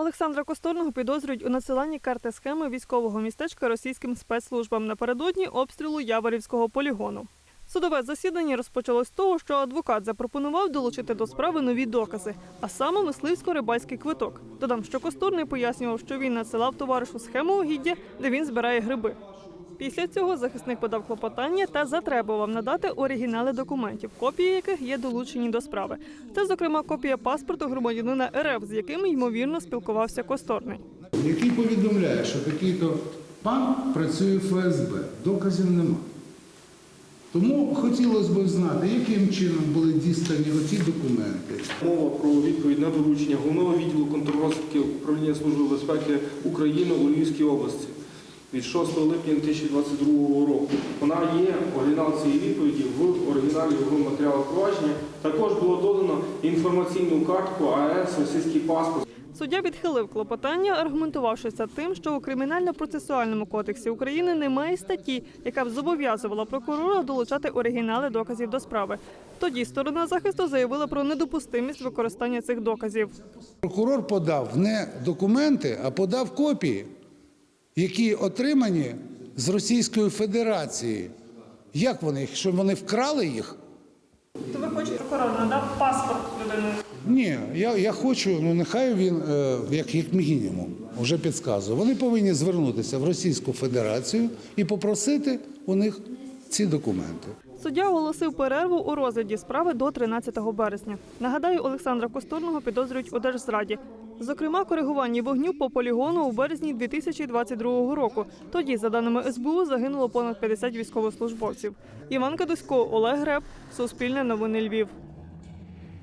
Олександра Косторного підозрюють у надсиланні карти схеми військового містечка російським спецслужбам напередодні обстрілу Яворівського полігону. Судове засідання розпочалось з того, що адвокат запропонував долучити до справи нові докази, а саме мисливсько-рибальський квиток. Додам, що Косторний пояснював, що він надсилав товаришу схему угіддя, де він збирає гриби. Після цього захисник подав клопотання та затребував надати оригінали документів, копії яких є долучені до справи. Це, зокрема, копія паспорту громадянина РФ, з яким ймовірно спілкувався Косторний. який повідомляє, що такий-то пан працює в ФСБ. Доказів нема. Тому хотілося б знати, яким чином були дістані оці документи. Мова про відповідь на доручення головного відділу контррозвідки управління Служби безпеки України у Львівській області від 6 липня 2022 року. Вона є оригінал цієї відповіді в оригіналі його матеріалу провадження. Також було додано інформаційну картку АЕС, російський паспорт. Суддя відхилив клопотання, аргументувавши це тим, що у кримінально-процесуальному кодексі України немає статті, яка б зобов'язувала прокурора долучати оригінали доказів до справи. Тоді сторона захисту заявила про недопустимість використання цих доказів. Прокурор подав не документи, а подав копії, які отримані з Російської Федерації. Як вони їх? Що вони вкрали їх? То ви хочете прокурор надав паспорт людини? Ні, я, я хочу, ну нехай він, е, як, як мінімум, вже підказує. Вони повинні звернутися в Російську Федерацію і попросити у них ці документи. Суддя оголосив перерву у розгляді справи до 13 березня. Нагадаю, Олександра Косторного підозрюють у держзраді. Зокрема, коригуванні вогню по полігону у березні 2022 року. Тоді, за даними СБУ, загинуло понад 50 військовослужбовців. Іван Кадусько, Олег Греб, Суспільне новини Львів.